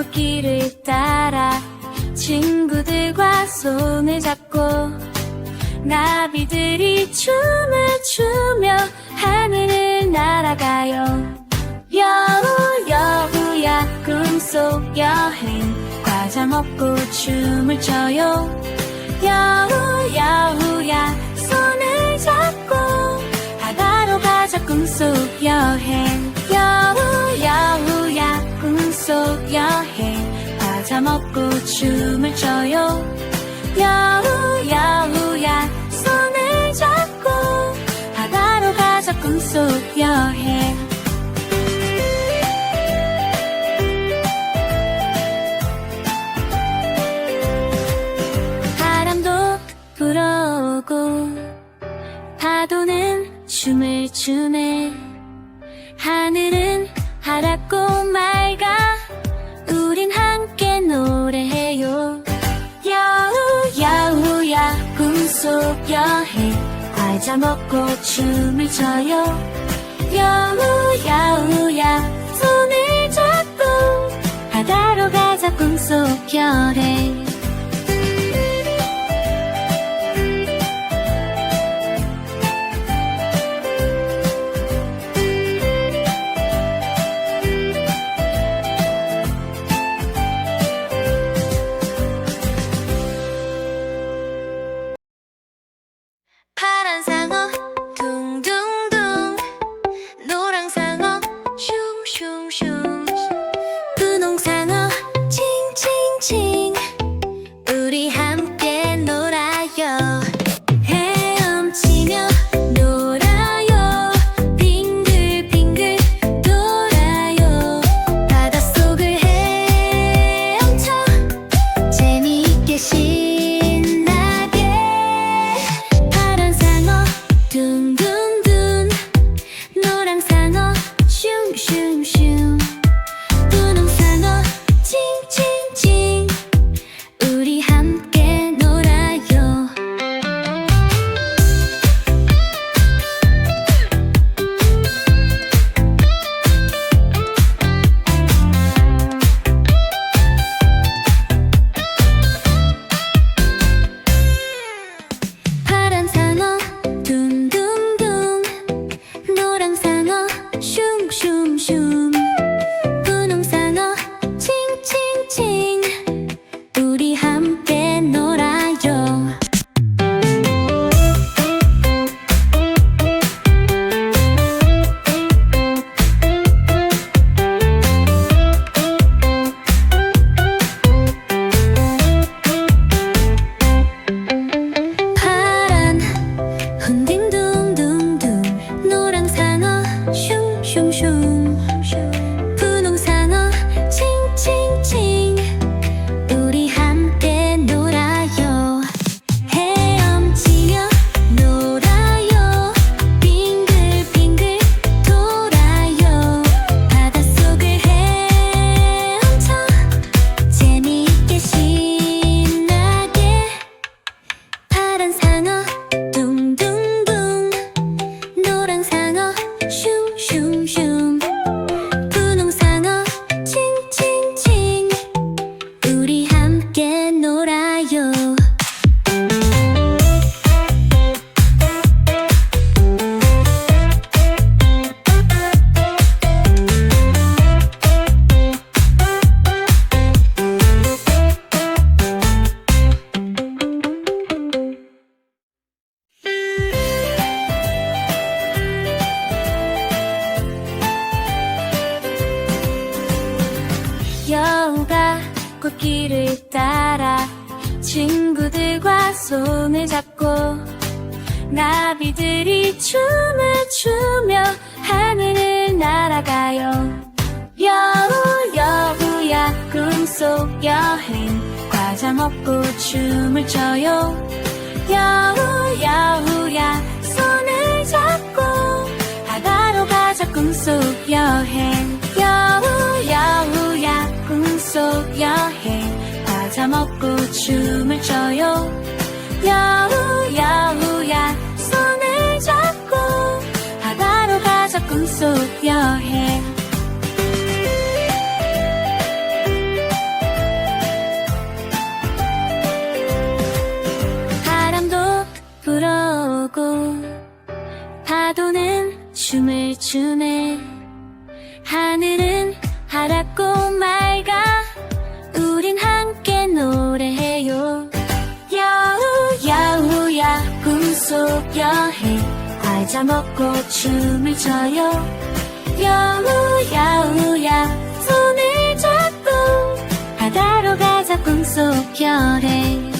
꽃길을 따라 친구들과 손을 잡고 나비들이 춤을 추며 하늘을 날아가요. 여우 여우야 꿈속 여행. 과자 먹고 춤을 춰요. 여우 여우야 손을 잡고 바다로 가자 꿈속 여행. 여우 여우야 꿈 속 여행 과자 먹고 춤을 춰요. 여우 여우야 손을 잡고 바다로 가자 꿈속 여행 바람도 불어오고 파도는 춤을 추네. 하늘은 하얗고 맑아 우린 함께 노래해요. 여우 여우야 꿈속 여행 과자 먹고 춤을 춰요. 여우 여우야 손을 잡고 바다로 가자 꿈속 여행 You. 친구들과 손을 잡고 나비들이 춤을 추며 하늘을 날아가요. 여우 여우야 꿈속 여행. 과자 먹고 춤을 춰요. 여우 여우야 손을 잡고 바다로 가자 꿈속 여행. 여우 여우야 꿈속 여행 과자 먹고 춤을 춰요. 야우 야우야 손을 잡고 바다로 가자 꿈속 여행. 바람도 불어오고 파도는 춤을 추네. 하늘은 하얗고 맑아. 우린 하 노래해요. 여우 여우야 꿈속 여행 과자 먹고 춤을 춰요. 여우 여우야 손을 잡고 바다로 가자 꿈속 여행